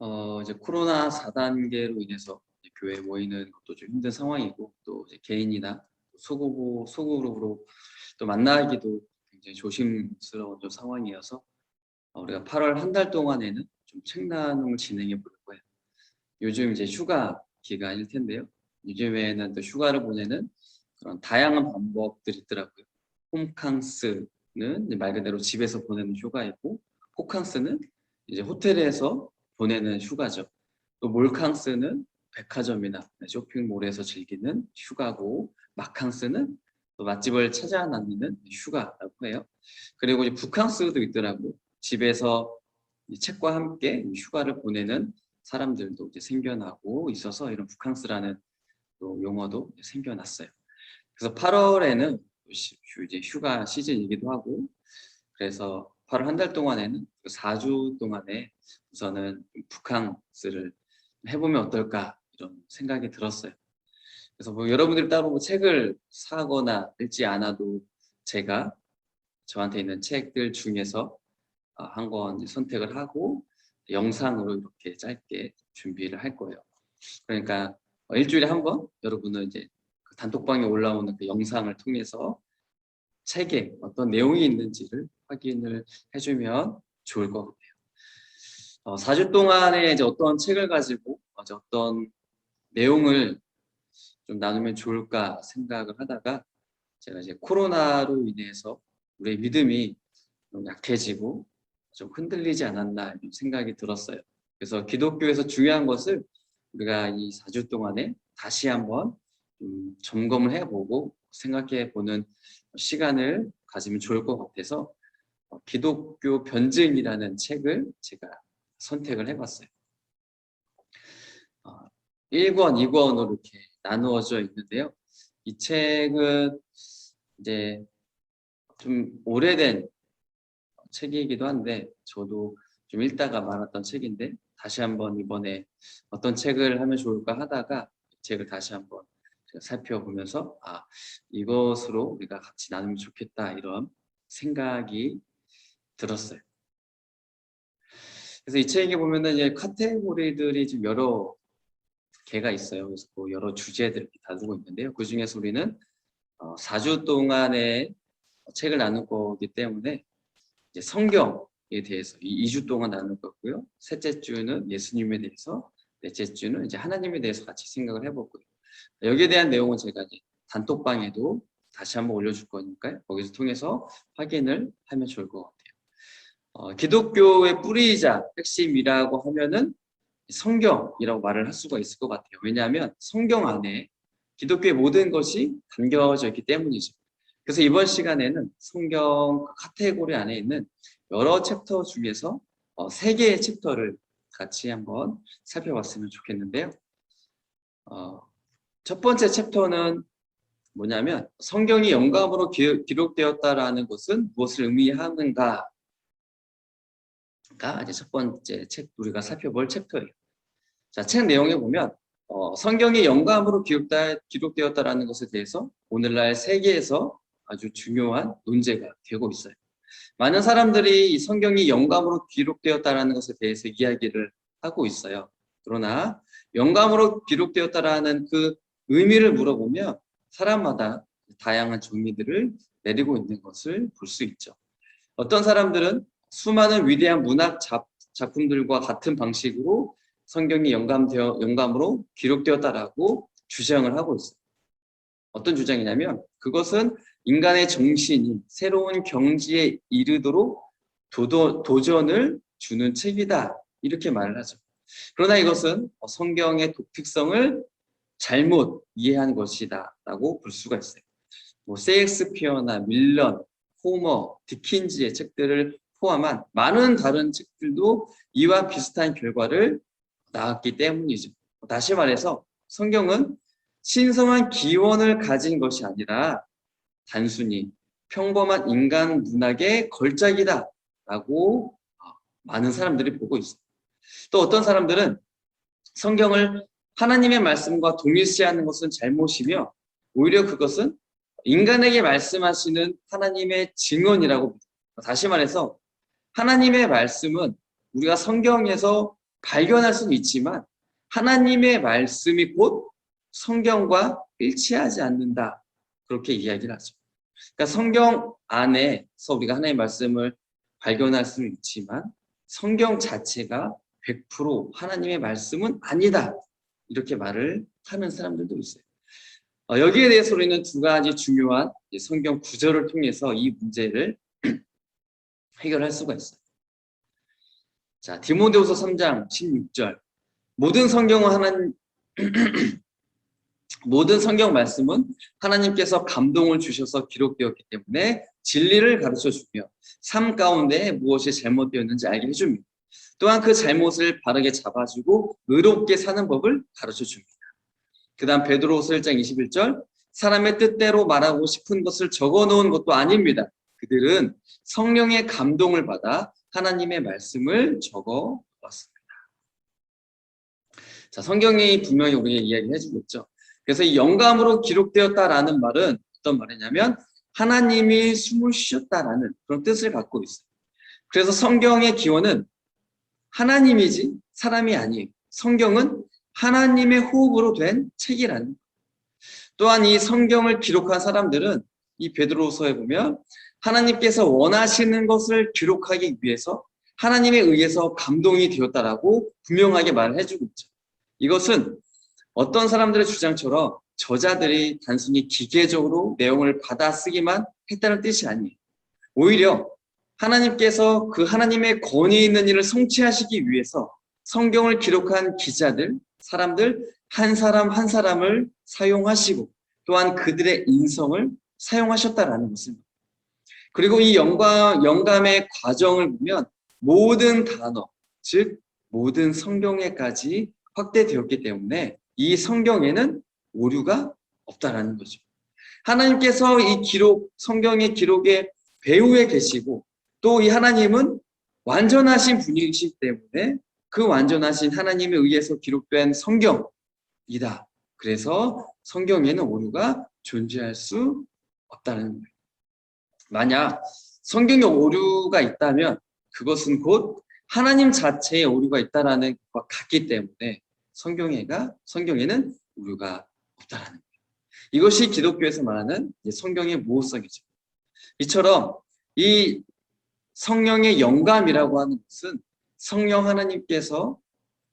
어, 이제 코로나 4단계로 인해서 교회 모이는 것도 좀 힘든 상황이고 또 개인이나 소그룹, 소그룹으로 또 만나기도 굉장히 조심스러운 좀 상황이어서 어, 우리가 8월 한 달 동안에는 좀 책 나눔을 진행해 볼 거예요. 요즘 이제 휴가 기간일 텐데요. 요즘에는 또 휴가를 보내는 그런 다양한 방법들이 있더라고요. 홈캉스는 말 그대로 집에서 보내는 휴가이고, 호캉스는 이제 호텔에서 보내는 휴가죠. 또 몰캉스는 백화점이나 쇼핑몰에서 즐기는 휴가고, 마캉스는 또 맛집을 찾아 다니는 휴가라고 해요. 그리고 이제 북캉스도 있더라고요. 집에서 이 책과 함께 휴가를 보내는 사람들도 이제 생겨나고 있어서 이런 북캉스라는 또 용어도 생겨났어요. 그래서 8월에는 이제 휴가 시즌이기도 하고 그래서 8월 한 달 동안에는 4주 동안에 우선은 북캉스를 해보면 어떨까 이런 생각이 들었어요. 그래서 뭐 여러분들이 따로 뭐 책을 사거나 읽지 않아도 제가 저한테 있는 책들 중에서 아, 한권 선택을 하고 영상으로 이렇게 짧게 준비를 할 거예요. 그러니까 어, 일주일에 한 번 여러분은 이제 그 단톡방에 올라오는 그 영상을 통해서 책에 어떤 내용이 있는지를 확인을 해주면 좋을 것 같아요. 어, 4주 동안에 이제 어떤 책을 가지고 이제 어떤 내용을 좀 나누면 좋을까 생각을 하다가 제가 이제 코로나로 인해서 우리의 믿음이 좀 약해지고 좀 흔들리지 않았나 이런 생각이 들었어요. 그래서 기독교에서 중요한 것을 우리가 이 4주 동안에 다시 한번 좀 점검을 해보고 생각해 보는 시간을 가지면 좋을 것 같아서 어, 기독교 변증이라는 책을 제가 선택을 해봤어요. 1권, 2권으로 이렇게 나누어져 있는데요. 이 책은 이제 좀 오래된 책이기도 한데 저도 좀 읽다가 말았던 책인데 다시 한번 이번에 어떤 책을 하면 좋을까 하다가 책을 다시 한번 살펴보면서 아 이것으로 우리가 같이 나누면 좋겠다 이런 생각이 들었어요. 그래서 이 책에 보면은 이제 카테고리들이 좀 여러 개가 있어요. 그래서 그 여러 주제들을 다루고 있는데요. 그 중에서 우리는 어, 4주 동안의 책을 나눌 거기 때문에 이제 성경에 대해서 이 2주 동안 나눌 거고요. 셋째 주는 예수님에 대해서, 넷째 주는 이제 하나님에 대해서 같이 생각을 해보고요. 여기에 대한 내용은 제가 이제 단톡방에도 다시 한번 올려줄 거니까요. 거기서 통해서 확인을 하면 좋을 것 같아요. 어, 기독교의 뿌리이자 핵심이라고 하면은 성경이라고 말을 할 수가 있을 것 같아요. 왜냐하면 성경 안에 기독교의 모든 것이 담겨져 있기 때문이죠. 그래서 이번 시간에는 성경 카테고리 안에 있는 여러 챕터 중에서 어, 세 개의 챕터를 같이 한번 살펴봤으면 좋겠는데요. 어, 첫 번째 챕터는 뭐냐면 성경이 영감으로 기, 기록되었다라는 것은 무엇을 의미하는가 가 이제 첫 번째 책 우리가 살펴볼 챕터예요. 자, 책 내용에 보면 어, 성경이 영감으로 기록다, 기록되었다라는 것에 대해서 오늘날 세계에서 아주 중요한 논제가 되고 있어요. 많은 사람들이 성경이 영감으로 기록되었다라는 것에 대해서 이야기를 하고 있어요. 그러나 영감으로 기록되었다라는 그 의미를 물어보면 사람마다 다양한 정의들을 내리고 있는 것을 볼 수 있죠. 어떤 사람들은 수많은 위대한 문학 작품들과 같은 방식으로 성경이 영감되어, 영감으로 기록되었다라고 주장을 하고 있어요. 어떤 주장이냐면 그것은 인간의 정신이 새로운 경지에 이르도록 도도, 도전을 주는 책이다. 이렇게 말을 하죠. 그러나 이것은 성경의 독특성을 잘못 이해한 것이다. 라고 볼 수가 있어요. 뭐, 세익스피어나 밀런, 호머, 디킨즈의 책들을 포함한 많은 다른 책들도 이와 비슷한 결과를 낳았기 때문이죠. 다시 말해서 성경은 신성한 기원을 가진 것이 아니라 단순히 평범한 인간 문학의 걸작이다 라고 많은 사람들이 보고 있어요. 또 어떤 사람들은 성경을 하나님의 말씀과 동일시하는 것은 잘못이며 오히려 그것은 인간에게 말씀하시는 하나님의 증언이라고 다시 말해서 하나님의 말씀은 우리가 성경에서 발견할 수는 있지만 하나님의 말씀이 곧 성경과 일치하지 않는다. 그렇게 이야기를 하죠. 그러니까 성경 안에서 우리가 하나님의 말씀을 발견할 수는 있지만 성경 자체가 100% 하나님의 말씀은 아니다. 이렇게 말을 하는 사람들도 있어요. 어, 여기에 대해서 우리는 두 가지 중요한 성경 구절을 통해서 이 문제를 해결할 수가 있어요. 자, 디모데후서 3장 16절. 모든 성경은 하나님 모든 성경 말씀은 하나님께서 감동을 주셔서 기록되었기 때문에 진리를 가르쳐 주며 삶 가운데 무엇이 잘못되었는지 알게 해줍니다. 또한 그 잘못을 바르게 잡아주고 의롭게 사는 법을 가르쳐 줍니다. 그 다음 베드로서 1장 21절 사람의 뜻대로 말하고 싶은 것을 적어 놓은 것도 아닙니다. 그들은 성령의 감동을 받아 하나님의 말씀을 적어 왔습니다. 자, 성경이 분명히 우리에게 이야기해 주겠죠. 그래서 이 영감으로 기록되었다라는 말은 어떤 말이냐면 하나님이 숨을 쉬셨다라는 그런 뜻을 갖고 있어요. 그래서 성경의 기원은 하나님이지 사람이 아니에요. 성경은 하나님의 호흡으로 된 책이라는 또한 이 성경을 기록한 사람들은 이 베드로서에 보면 하나님께서 원하시는 것을 기록하기 위해서 하나님에 의해서 감동이 되었다라고 분명하게 말을 해주고 있죠. 이것은 어떤 사람들의 주장처럼 저자들이 단순히 기계적으로 내용을 받아 쓰기만 했다는 뜻이 아니에요. 오히려 하나님께서 그 하나님의 권위 있는 일을 성취하시기 위해서 성경을 기록한 기자들, 사람들 한 사람 한 사람을 사용하시고 또한 그들의 인성을 사용하셨다라는 것입니다. 그리고 이 영감, 영감의 과정을 보면 모든 단어, 즉 모든 성경에까지 확대되었기 때문에 이 성경에는 오류가 없다라는 거죠. 하나님께서 이 기록, 성경의 기록의 배후에 계시고 또 이 하나님은 완전하신 분이시기 때문에 그 완전하신 하나님에 의해서 기록된 성경이다. 그래서 성경에는 오류가 존재할 수 없다는 거예요. 만약 성경에 오류가 있다면 그것은 곧 하나님 자체에 오류가 있다라는 것과 같기 때문에 성경에가 성경에는 오류가 없다라는 거예요. 이것이 기독교에서 말하는 성경의 모호성이죠. 이처럼 이 성령의 영감이라고 하는 것은 성령 하나님께서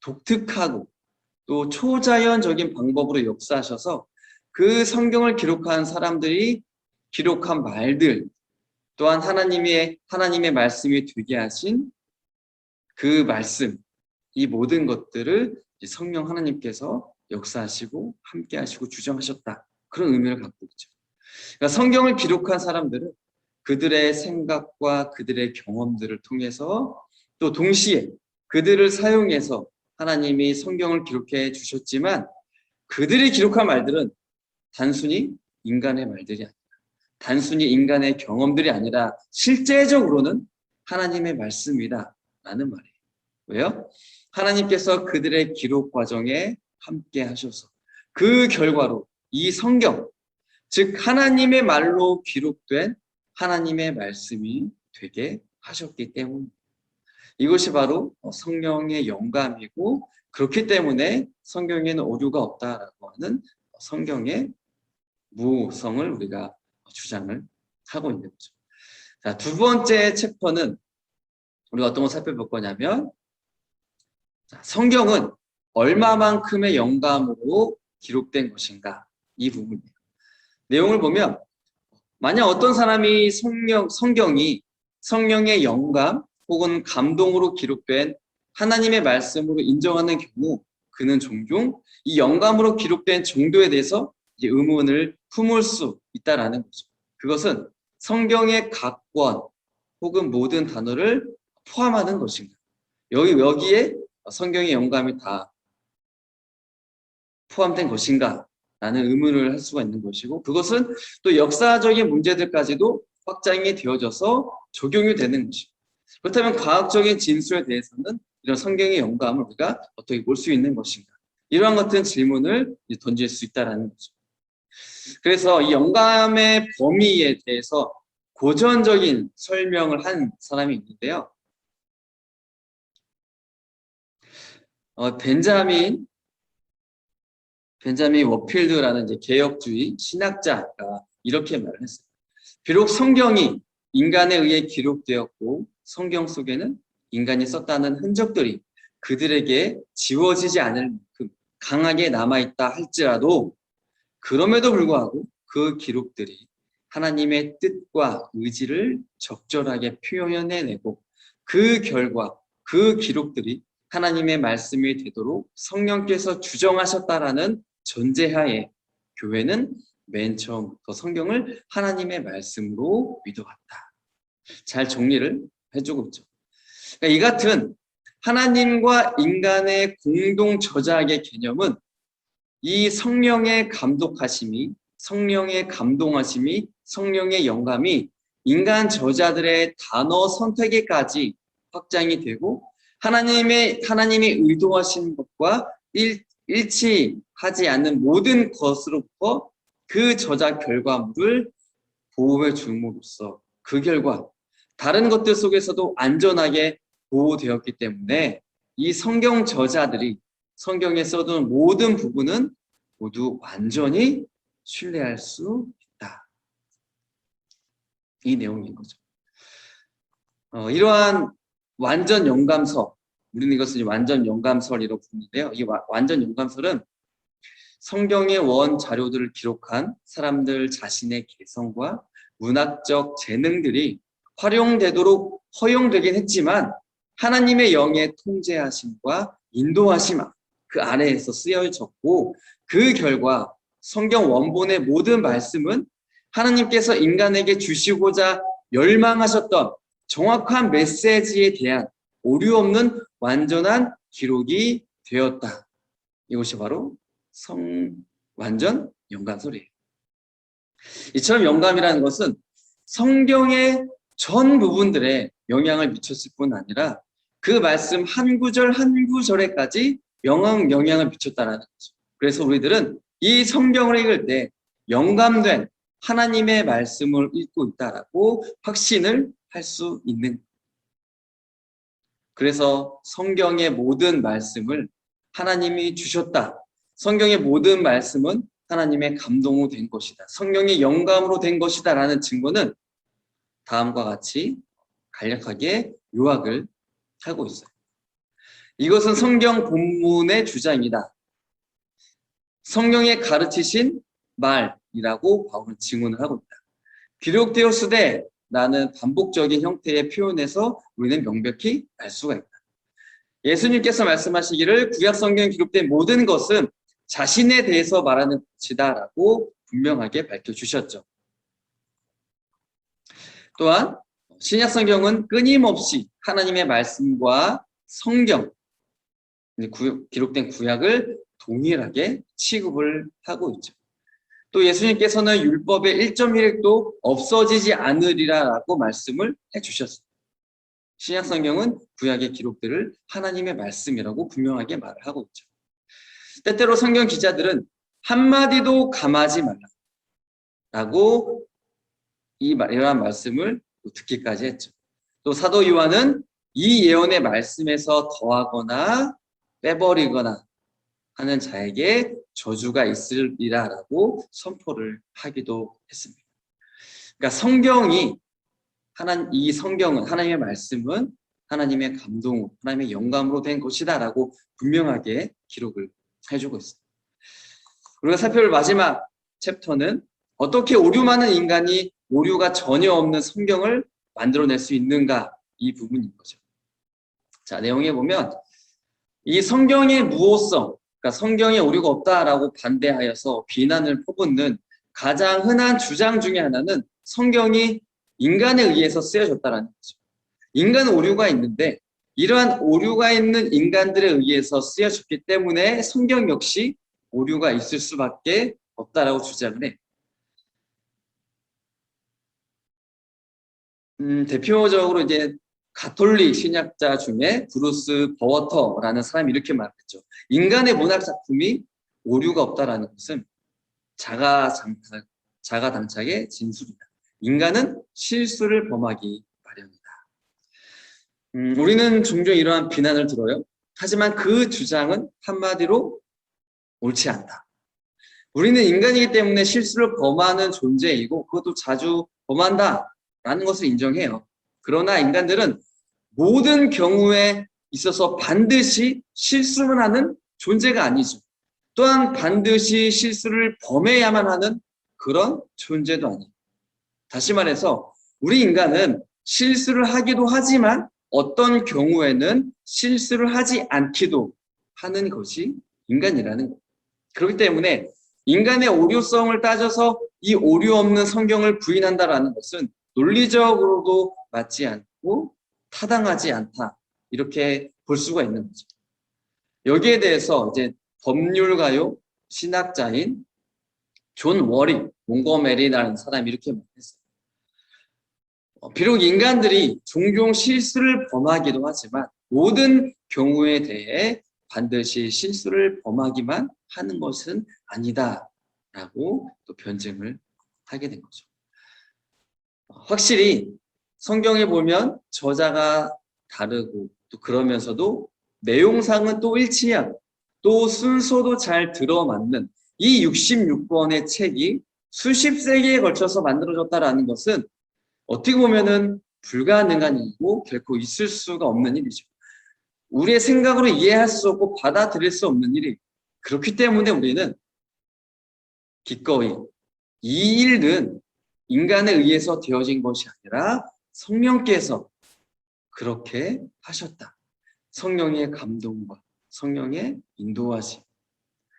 독특하고 또 초자연적인 방법으로 역사하셔서 그 성경을 기록한 사람들이 기록한 말들 또한 하나님의 하나님의 말씀이 되게 하신 그 말씀 이 모든 것들을 성령 하나님께서 역사하시고 함께 하시고 주정하셨다 그런 의미를 갖고 있죠. 그러니까 성경을 기록한 사람들은 그들의 생각과 그들의 경험들을 통해서 또 동시에 그들을 사용해서 하나님이 성경을 기록해 주셨지만 그들이 기록한 말들은 단순히 인간의 말들이 아니라 단순히 인간의 경험들이 아니라 실제적으로는 하나님의 말씀이다 라는 말이에요. 왜요? 하나님께서 그들의 기록 과정에 함께 하셔서 그 결과로 이 성경, 즉 하나님의 말로 기록된 하나님의 말씀이 되게 하셨기 때문 이것이 바로 성령의 영감이고 그렇기 때문에 성경에는 오류가 없다라고 하는 성경의 무성을 우리가 주장을 하고 있는 거죠. 자, 두 번째 챕터는 우리가 어떤 걸 살펴볼 거냐면 자, 성경은 얼마만큼의 영감으로 기록된 것인가 이 부분이에요. 내용을 보면 만약 어떤 사람이 성령, 성경이 성령의 영감 혹은 감동으로 기록된 하나님의 말씀으로 인정하는 경우 그는 종종 이 영감으로 기록된 정도에 대해서 의문을 품을 수 있다라는 거죠. 그것은 성경의 각권 혹은 모든 단어를 포함하는 것인가. 여기 여기에 성경의 영감이 다 포함된 것인가 라는 의문을 할 수가 있는 것이고 그것은 또 역사적인 문제들까지도 확장이 되어져서 적용이 되는 것이고 그렇다면 과학적인 진술에 대해서는 이런 성경의 영감을 우리가 어떻게 볼 수 있는 것인가 이러한 같은 질문을 던질 수 있다는 거죠. 그래서 이 영감의 범위에 대해서 고전적인 설명을 한 사람이 있는데요. 어, 벤자민 벤자민 워필드라는 이제 개혁주의 신학자가 이렇게 말을 했어요. 비록 성경이 인간에 의해 기록되었고 성경 속에는 인간이 썼다는 흔적들이 그들에게 지워지지 않을 만큼 강하게 남아있다 할지라도 그럼에도 불구하고 그 기록들이 하나님의 뜻과 의지를 적절하게 표현해내고 그 결과 그 기록들이 하나님의 말씀이 되도록 성령께서 주정하셨다라는 전제하에 교회는 맨 처음부터 성경을 하나님의 말씀으로 믿어왔다. 잘 정리를 해주고 있죠. 그러니까 이 같은 하나님과 인간의 공동 저작의 개념은 이 성령의 감독하심이, 성령의 감동하심이, 성령의 영감이 인간 저자들의 단어 선택에까지 확장이 되고 하나님의 하나님이 의도하신 것과 일, 일치하지 않는 모든 것으로부터 그 저작 결과물을 보호해 줌으로써 그 결과 다른 것들 속에서도 안전하게 보호되었기 때문에 이 성경 저자들이 성경에 써둔 모든 부분은 모두 완전히 신뢰할 수 있다. 이 내용인 거죠. 어, 이러한 완전 영감서, 우리는 이것을 완전 영감설이라고 부르는데요. 이 와, 완전 영감설은 성경의 원 자료들을 기록한 사람들 자신의 개성과 문학적 재능들이 활용되도록 허용되긴 했지만 하나님의 영의 통제하심과 인도하심 그 아래에서 쓰여졌고 그 결과 성경 원본의 모든 말씀은 하나님께서 인간에게 주시고자 열망하셨던 정확한 메시지에 대한 오류 없는 완전한 기록이 되었다. 이것이 바로 성 완전 영감설이에요. 이처럼 영감이라는 것은 성경의 전 부분들에 영향을 미쳤을 뿐 아니라 그 말씀 한 구절 한 구절에까지 영향, 영향을 미쳤다는 거죠. 그래서 우리들은 이 성경을 읽을 때 영감된 하나님의 말씀을 읽고 있다라고 확신을 할 수 있는 거예요. 그래서 성경의 모든 말씀을 하나님이 주셨다. 성경의 모든 말씀은 하나님의 감동으로 된 것이다. 성경의 영감으로 된 것이다. 라는 증거는 다음과 같이 간략하게 요약을 하고 있어요. 이것은 성경 본문의 주장이다. 성경에 가르치신 말이라고 바울은 증언을 하고 있다. 기록되었으되 나는 반복적인 형태의 표현에서 우리는 명백히 알 수가 있다. 예수님께서 말씀하시기를 구약 성경에 기록된 모든 것은 자신에 대해서 말하는 것이다라고 분명하게 밝혀주셨죠. 또한 신약 성경은 끊임없이 하나님의 말씀과 성경, 기록된 구약을 동일하게 취급을 하고 있죠. 또 예수님께서는 율법의 1.1획도 없어지지 않으리라라고 말씀을 해주셨어요. 신약 성경은 구약의 기록들을 하나님의 말씀이라고 분명하게 말을 하고 있죠. 때때로 성경 기자들은 한마디도 감하지 말라라고 이 이러한 말씀을 듣기까지 했죠. 또 사도 요한은 이 예언의 말씀에서 더하거나 빼버리거나 하는 자에게 저주가 있으리라라고 선포를 하기도 했습니다. 그러니까 성경이 하나 이 성경은 하나님의 말씀은 하나님의 감동, 하나님의 영감으로 된 것이다라고 분명하게 기록을 해주고 있습니다. 우리가 살펴볼 마지막 챕터는 어떻게 오류 많은 인간이 오류가 전혀 없는 성경을 만들어낼 수 있는가 이 부분인 거죠. 자 내용에 보면 이 성경의 무호성, 그러니까 성경에 오류가 없다라고 반대하여서 비난을 퍼붓는 가장 흔한 주장 중에 하나는 성경이 인간에 의해서 쓰여졌다라는 거죠. 인간은 오류가 있는데 이러한 오류가 있는 인간들에 의해서 쓰여졌기 때문에 성경 역시 오류가 있을 수밖에 없다라고 주장을 해. 음, 대표적으로 이제 가톨릭 신약자 중에 브루스 버워터라는 사람이 이렇게 말했죠. 인간의 문학 작품이 오류가 없다라는 것은 자가 장착, 자가 당착의 진술이다. 인간은 실수를 범하기 마련이다. 음, 우리는 종종 이러한 비난을 들어요. 하지만 그 주장은 한마디로 옳지 않다. 우리는 인간이기 때문에 실수를 범하는 존재이고 그것도 자주 범한다라는 것을 인정해요. 그러나 인간들은 모든 경우에 있어서 반드시 실수를 하는 존재가 아니죠. 또한 반드시 실수를 범해야만 하는 그런 존재도 아니에요. 다시 말해서 우리 인간은 실수를 하기도 하지만 어떤 경우에는 실수를 하지 않기도 하는 것이 인간이라는 거예요. 그렇기 때문에 인간의 오류성을 따져서 이 오류 없는 성경을 부인한다라는 것은 논리적으로도 맞지 않고 타당하지 않다. 이렇게 볼 수가 있는 거죠. 여기에 대해서 이제 법률가요 신학자인 존 워리 몽고메리라는 사람이 이렇게 말했어요. 어, 비록 인간들이 종종 실수를 범하기도 하지만 모든 경우에 대해 반드시 실수를 범하기만 하는 것은 아니다라고 또 변증을 하게 된 거죠. 어, 확실히 성경에 보면 저자가 다르고 또 그러면서도 내용상은 또 일치하고 또 순서도 잘 들어맞는 이 66권의 책이 수십 세기에 걸쳐서 만들어졌다라는 것은 어떻게 보면은 불가능한 일이고 결코 있을 수가 없는 일이죠. 우리의 생각으로 이해할 수 없고 받아들일 수 없는 일이 그렇기 때문에 우리는 기꺼이 이 일은 인간에 의해서 되어진 것이 아니라 성령께서 그렇게 하셨다. 성령의 감동과 성령의 인도하심,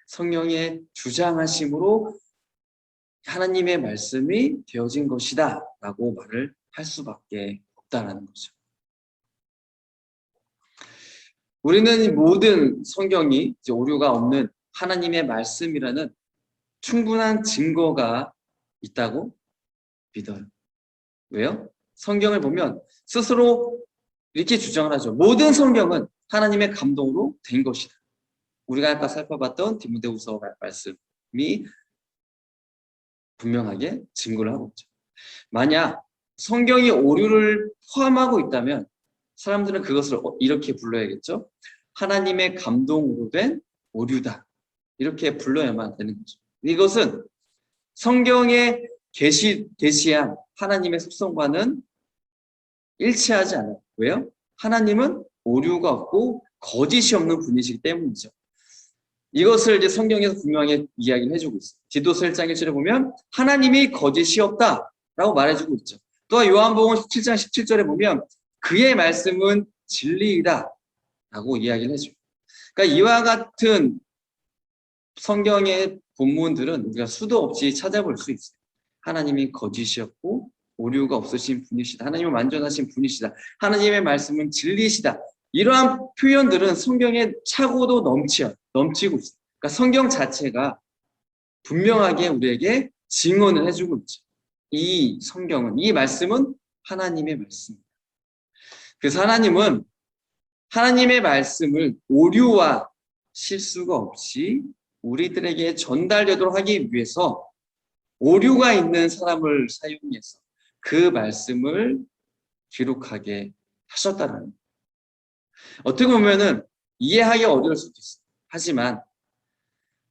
성령의 주장하심으로 하나님의 말씀이 되어진 것이다 라고 말을 할 수밖에 없다라는 거죠. 우리는 이 모든 성경이 이제 오류가 없는 하나님의 말씀이라는 충분한 증거가 있다고 믿어요. 왜요? 성경을 보면 스스로 이렇게 주장을 하죠. 모든 성경은 하나님의 감동으로 된 것이다. 우리가 아까 살펴봤던 디모데후서 말씀이 분명하게 증거를 하고 있죠. 만약 성경이 오류를 포함하고 있다면 사람들은 그것을 어, 이렇게 불러야겠죠. 하나님의 감동으로 된 오류다. 이렇게 불러야만 되는 거죠. 이것은 성경에 계시, 계시한 하나님의 속성과는 일치하지. 왜요? 하나님은 오류가 없고 거짓이 없는 분이시기 때문이죠. 이것을 이제 성경에서 분명하게 이야기를 해주고 있어요. 디도서 1장 1절에 보면 하나님이 거짓이 없다라고 말해주고 있죠. 또 요한복음 17장 17절에 보면 그의 말씀은 진리이다 라고 이야기를 해줘요. 그러니까 이와 같은 성경의 본문들은 우리가 수도 없이 찾아볼 수 있어요. 하나님이 거짓이었고 오류가 없으신 분이시다. 하나님은 완전하신 분이시다. 하나님의 말씀은 진리시다. 이러한 표현들은 성경에 차고도 넘치요. 넘치고 있어요. 그러니까 성경 자체가 분명하게 우리에게 증언을 해주고 있죠. 이 성경은, 이 말씀은 하나님의 말씀입니다. 그래서 하나님은 하나님의 말씀을 오류와 실수가 없이 우리들에게 전달되도록 하기 위해서 오류가 있는 사람을 사용해서 그 말씀을 기록하게 하셨다는 거예요. 어떻게 보면은 이해하기 어려울 수도 있어요. 하지만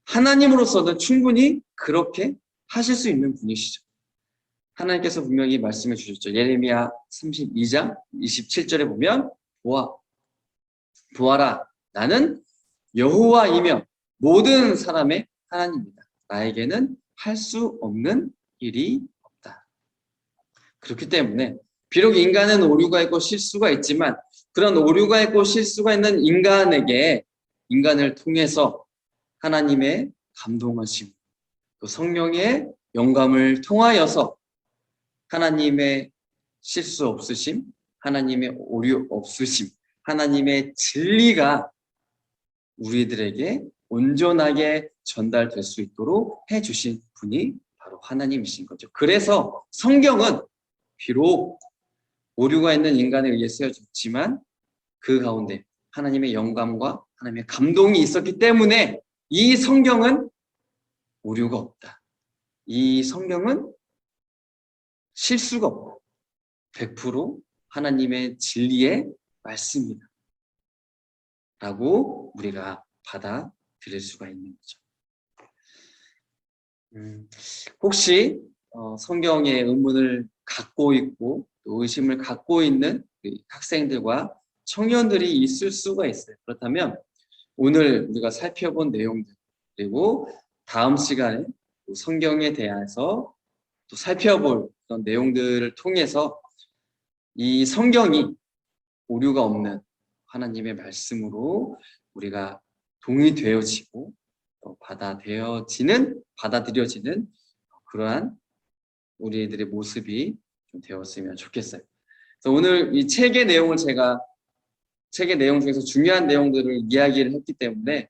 하나님으로서는 충분히 그렇게 하실 수 있는 분이시죠. 하나님께서 분명히 말씀해 주셨죠. 예레미야 32장 27절에 보면 보아 보아라 나는 여호와이며 모든 사람의 하나님이다. 나에게는 할 수 없는 일이. 그렇기 때문에 비록 인간은 오류가 있고 실수가 있지만 그런 오류가 있고 실수가 있는 인간에게 인간을 통해서 하나님의 감동하심, 또 성령의 영감을 통하여서 하나님의 실수 없으심, 하나님의 오류 없으심, 하나님의 진리가 우리들에게 온전하게 전달될 수 있도록 해주신 분이 바로 하나님이신 거죠. 그래서 성경은 비록 오류가 있는 인간에 의해 쓰여졌지만 그 가운데 하나님의 영감과 하나님의 감동이 있었기 때문에 이 성경은 오류가 없다. 이 성경은 실수가 없고 100% 하나님의 진리의 말씀입니다. 라고 우리가 받아들일 수가 있는 거죠. 음, 혹시 어, 성경의 의문을 갖고 있고 또 의심을 갖고 있는 학생들과 청년들이 있을 수가 있어요. 그렇다면 오늘 우리가 살펴본 내용들 그리고 다음 시간에 또 성경에 대해서 또 살펴볼 그런 내용들을 통해서 이 성경이 오류가 없는 하나님의 말씀으로 우리가 동의되어지고 또 받아들여지는 받아들여지는 그러한 우리들의 모습이 좀 되었으면 좋겠어요. 그래서 오늘 이 책의 내용을 제가 책의 내용 중에서 중요한 내용들을 이야기를 했기 때문에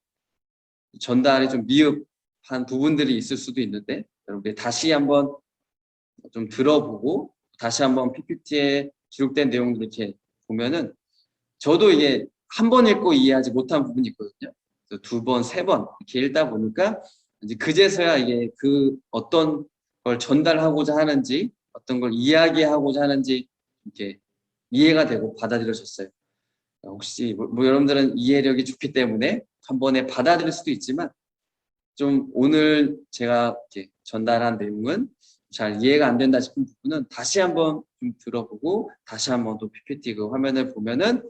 전달이 좀 미흡한 부분들이 있을 수도 있는데 여러분들 다시 한번 좀 들어보고 다시 한번 PPT에 기록된 내용들 이렇게 보면은 저도 이게 한 번 읽고 이해하지 못한 부분이 있거든요. 두 번, 세 번 이렇게 읽다 보니까 이제 그제서야 이게 그 어떤 걸 전달하고자 하는지 어떤 걸 이야기하고자 하는지 이렇게 이해가 되고 받아들여졌어요. 혹시 뭐, 뭐 여러분들은 이해력이 좋기 때문에 한 번에 받아들일 수도 있지만 좀 오늘 제가 이렇게 전달한 내용은 잘 이해가 안 된다 싶은 부분은 다시 한번 좀 들어보고 다시 한번 또 PPT 그 화면을 보면은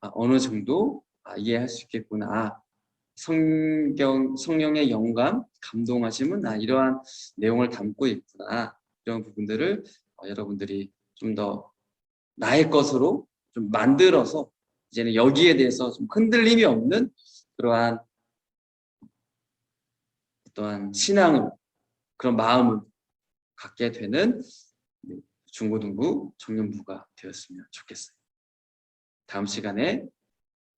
아, 어느 정도 아, 이해할 수 있겠구나. 아, 성경 성령의 영감, 감동하심은 아, 이러한 내용을 담고 있구나. 이런 부분들을 어, 여러분들이 좀 더 나의 것으로 좀 만들어서 이제는 여기에 대해서 좀 흔들림이 없는 그러한 어떠한 신앙을 그런 마음을 갖게 되는 중고등부 청년부가 되었으면 좋겠어요. 다음 시간에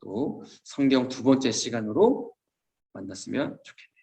또 성경 두 번째 시간으로 만났으면 좋겠네요.